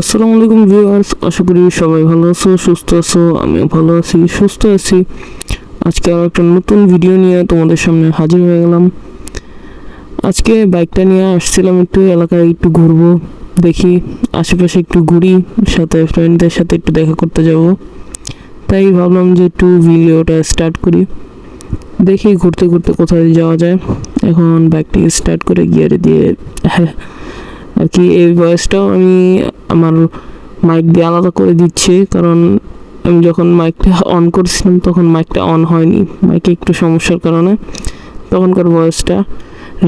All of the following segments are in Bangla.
আসসালামু আলাইকুম ভিউয়ার্স, আশা করি সবাই ভালো আছো, সুস্থ আছো, আমিও ভালো আছি, সুস্থ আছি। আজকে আর একটা নতুন ভিডিও নিয়ে তোমাদের সামনে হাজির হয়ে গেলাম। আজকে বাইকটা নিয়ে আসছিলাম একটু, এলাকায় একটু ঘুরবো, দেখি আশেপাশে একটু ঘুরি, সাথে ফ্রেন্ডদের সাথে একটু দেখা করতে যাব। তাই ভাবলাম যে একটু ভিডিওটা স্টার্ট করি। দেখি ঘুরতে ঘুরতে কোথায় যাওয়া যায়। এখন বাইকটিকে স্টার্ট করে গিয়ারে দিয়ে হ্যাঁ আর কি, এই ভয়েসটাও আমি আমার মাইক দিয়ে আলাদা করে দিচ্ছি, কারণ আমি যখন মাইকটা অন করছিলাম, তখন মাইকটা অন হয়নি। মাইকে একটু সমস্যার কারণে তখনকার ভয়েসটা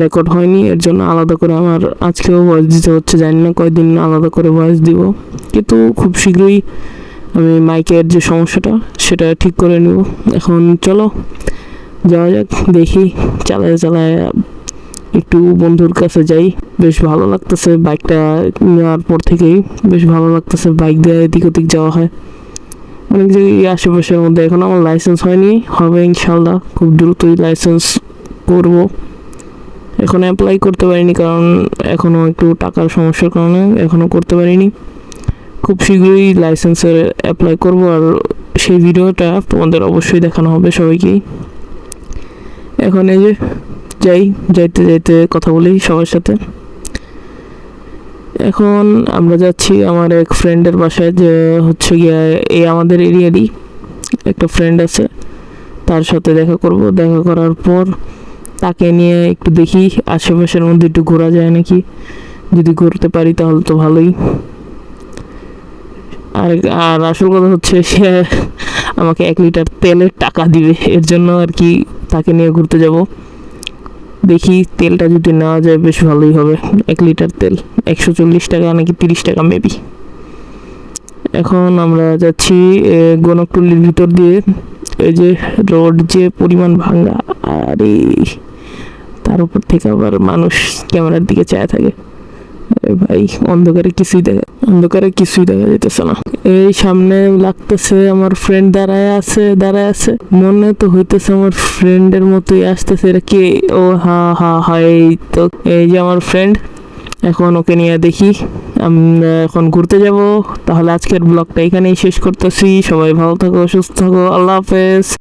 রেকর্ড হয়নি, এর জন্য আলাদা করে আমার আজকেও ভয়েস দিতে হচ্ছে, জানি না কয়দিন আলাদা করে ভয়েস দিব। কিন্তু খুব শীঘ্রই আমি মাইকের যে সমস্যাটা, সেটা ঠিক করে নিব। এখন চলো, যাওয়া যাক, দেখি, চালায় চালায় একটু বন্ধুর কাছে যাই, বেশ ভালো লাগতেছে বাইকটা নেওয়ার পর থেকেই, বেশ ভালো লাগতেছে বাইক দিয়ে এদিক ওদিক যাওয়া হয়। অনেক জায়গায় আশেপাশের মধ্যে এখন আমার লাইসেন্স হয়নি, হবে ইনশাল্লাহ খুব দ্রুতই লাইসেন্স করব। এখন অ্যাপ্লাই করতে পারিনি কারণ এখনও একটু টাকার সমস্যার কারণে এখনও করতে পারিনি। খুব শীঘ্রই লাইসেন্সের অ্যাপ্লাই করব আর সেই ভিডিওটা তোমাদের অবশ্যই দেখানো হবে সবাইকেই। এখন এই যে যাই, যাইতে যাইতে কথা বলি সবার সাথে। এখন আমরা যাচ্ছি আমার এক ফ্রেন্ডের বাসায়, যে হচ্ছে গিয়া এই আমাদের এরিয়ারই একটা ফ্রেন্ড আছে। তার সাথে দেখা করব। দেখা করার পর তাকে নিয়ে একটু দেখি, আশেপাশের মধ্যে একটু ঘোরা যায় নাকি। যদি ঘুরতে পারি তাহলে তো ভালোই। আর আর আসল কথা হচ্ছে সে আমাকে এক লিটার তেলের টাকা দিবে। এর জন্য আর কি তাকে নিয়ে ঘুরতে যাব। দেখি তেলটা যদি নেওয়া যায় বেশ ভালোই হবে। এক লিটার তেল, একশো চল্লিশ টাকা নাকি তিরিশ টাকা মেবি এখন আমরা যাচ্ছি গণকটুলির ভিতর দিয়ে। এই যে রোড যে পরিমাণ ভাঙা, আরে! তার উপর থেকে আবার মানুষ ক্যামেরার দিকে চায় থাকে। ভাই, অন্ধকারে কিছুই দেখা অন্ধকারে কিছুই দেখা যেতেছে না। এই সামনে লাগতেছে আমার ফ্রেন্ড দাঁড়ায় আছে দাঁড়ায় আছে। মনে তো হইতেছে আমার ফ্রেন্ডের মতোই আসতেছে। এটা কে? ও হা হা হা, এই তো। এই যে আমার ফ্রেন্ড এখন ওকে নিয়ে দেখি। আমরা এখন ঘুরতে যাব। তাহলে আজকের ব্লগটা এখানেই শেষ করতেছি। সবাই ভালো থাকো, সুস্থ থাকো। আল্লাহ হাফেজ।